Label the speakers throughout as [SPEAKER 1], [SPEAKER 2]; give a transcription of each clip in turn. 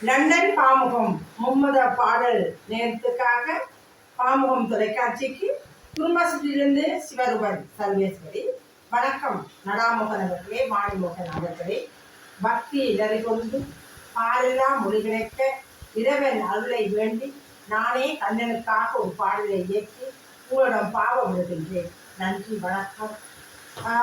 [SPEAKER 1] London Pamukam மும்மத பாடல் நேரத்துக்காக பாமுகம் தொலைக்காட்சிக்கு குடும்பத்திலிருந்து சிவருபன் சர்வேஸ்வரி. வணக்கம் நடாமோகன் அவர்களே மாணிமோகன் அவர்களே. பக்தி இடறி கொண்டு பாலெல்லாம் மொழி இறைவன் அருளை வேண்டி நானே கண்ணனுக்காக ஒரு பாடலை இயக்கி உங்களிடம் பாவ விடுகின்றேன். நன்றி வணக்கம். ஆ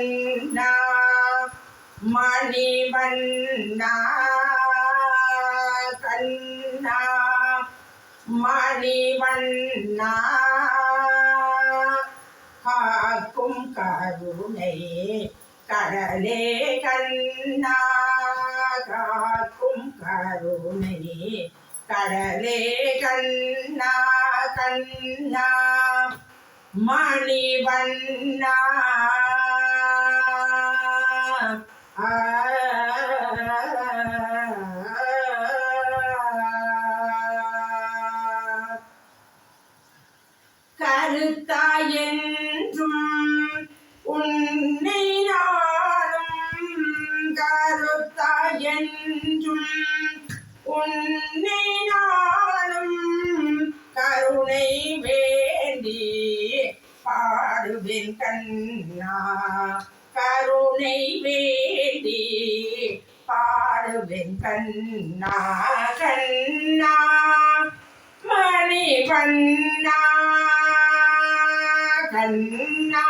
[SPEAKER 1] கண்ணா மணி கண்ணா மணி காக்கும் கருணை கடலே கண்ணா காக்கும் கருணை கடலே கண்ணா கண்ணா மணிவண்ணா ஆ கருத்தாயென்றும் உன்னை நாளும் கருத்தாயென்றும் உன்னை நாளும் கருணை வேண்டி பாடுவேன் கண்ணா. கருணை வேண்டி பாடுவேன் கண்ணா கண்ணா மணி பண்ணா கண்ணா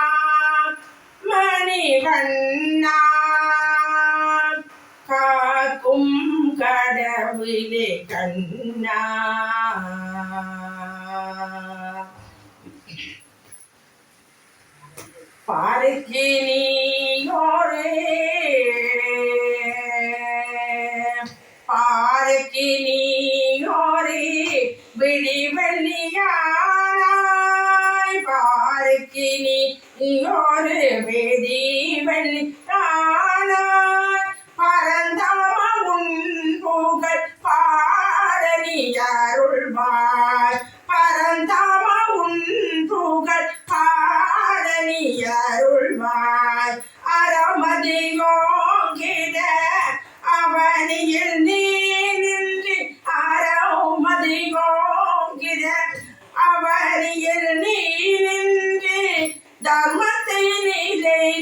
[SPEAKER 1] மணி பண்ணா காக்கும் கடவுளே கண்ணா. பாருக்கு நீ பாருக்கு நீயோரே விடிவெள்ளியானாய் பாருக்கு நீயோரு விடிவெள்ளியானாய்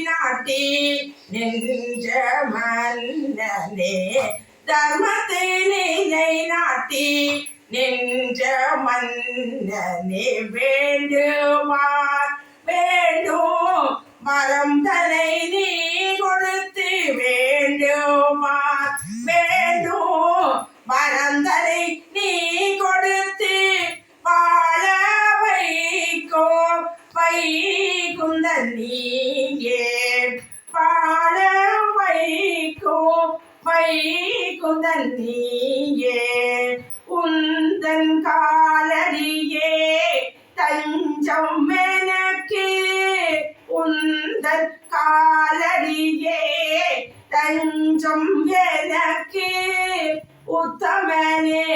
[SPEAKER 1] நாட்டி நின்ற மன்னனே தர்மத்தை நிலை நாட்டி நின்ற மன்னனே வேண்டுமார் வேண்டும். மரம் தலை நீ கொடுத்து வேண்டுமார் வேண்டும். மரம் தலை நீ வைகுந்தன் நீயே வாழ வைக்கோ வைகுந்தன் நீயே உந்தன் காலடியே தஞ்சம் எனக்கு. உந்தன் காலடியே தஞ்சம் எனக்கு. உத்தமனே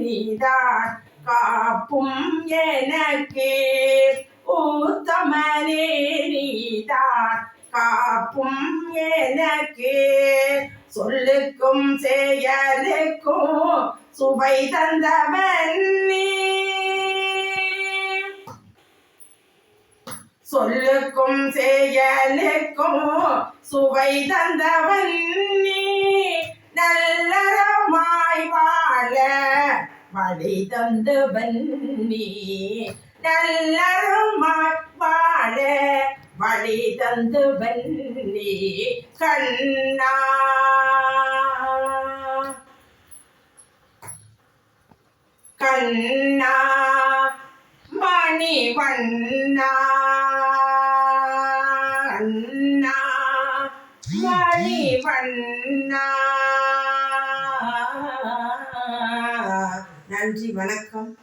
[SPEAKER 1] நீதான் காப்பும் எனக்கு. உத்தமனே பாப்பும் காப்பும் எனக்கு சொல்லுக்கும் செயலுக்கும் சுவை தந்தவன் நீ. சொல்லுக்கும் செயலுக்கும் சுவை தந்தவன் நீ. நல்லறமாய் வாழ வழி தந்தவன் நீ. நல்லறமாய் வழி தந்து நீ கண்ணா. கண்ணா மணி வண்ணா. வண்ணா மணி வண்ணா. நன்றி வணக்கம்.